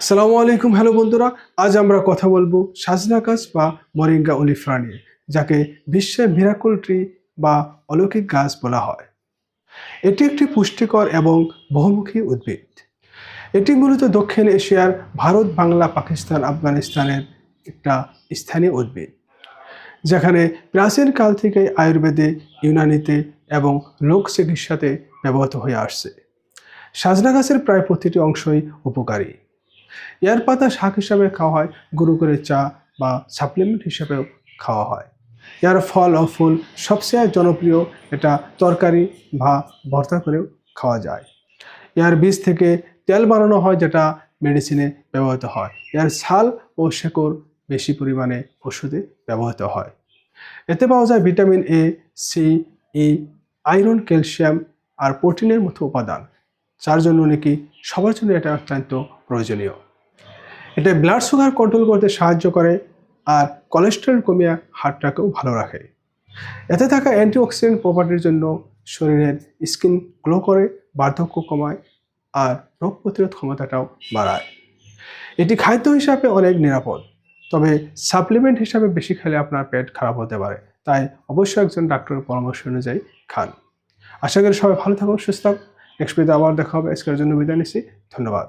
আসসালামু আলাইকুম, হ্যালো বন্ধুরা। আজ আমরা কথা বলব সাজনা গাছ বা মরিঙ্গা অলিফ্রা নিয়ে, যাকে বিশ্বের মিরাকুল ট্রি বা অলৌকিক গাছ বলা হয়। এটি একটি পুষ্টিকর এবং বহুমুখী উদ্ভিদ। এটি মূলত দক্ষিণ এশিয়ার ভারত, বাংলা, পাকিস্তান, আফগানিস্তানের একটা স্থানীয় উদ্ভিদ, যেখানে প্রাচীন কাল থেকে আয়ুর্বেদে, ইউনানিতে এবং লোক চিকিৎসাতে ব্যবহৃত হয়ে আসছে। সাজনা গাছের প্রায় প্রতিটি অংশই উপকারী। এর পাতা শাক হিসাবে খাওয়া হয়, গুঁড়ো করে চা বা সাপ্লিমেন্ট হিসাবেও খাওয়া হয়। এর ফল ও ফুল সবচেয়ে জনপ্রিয় এটা তরকারি বা ভর্তা করেও খাওয়া যায়। এর বীজ থেকে তেল বানানো হয় যেটা মেডিসিনে ব্যবহৃত হয়। এর ছাল ও শেকড় বেশি পরিমাণে ওষুধে ব্যবহৃত হয়। এতে পাওয়া যায় vitamin A C E iron calcium আর প্রোটিনের মতো উপাদান, যার জন্য নাকি সবার জন্য এটা অত্যন্ত প্রয়োজনীয়। এটা ব্লাড সুগার কন্ট্রোল করতে সাহায্য করে আর কোলেস্টেরল কমিয়ে হার্টটাকেও ভালো রাখে। এতে থাকা অ্যান্টিঅক্সিডেন্ট প্রপার্টির জন্য শরীরের স্কিন গ্লো করে, বার্ধক্য কমায় আর রোগ প্রতিরোধ ক্ষমতাটাও বাড়ায়। এটি খাদ্য হিসাবে অনেক নিরাপদ, তবে সাপ্লিমেন্ট হিসাবে বেশি খেলে আপনার পেট খারাপ হতে পারে। তাই অবশ্যই একজন ডাক্তারের পরামর্শ অনুযায়ী খান। আশা করি সবাই ভালো থাকুন, সুস্থ নেক্সট ভিডিও আবার দেখা হবে। আজকের জন্য বিদায় নিচ্ছি। ধন্যবাদ।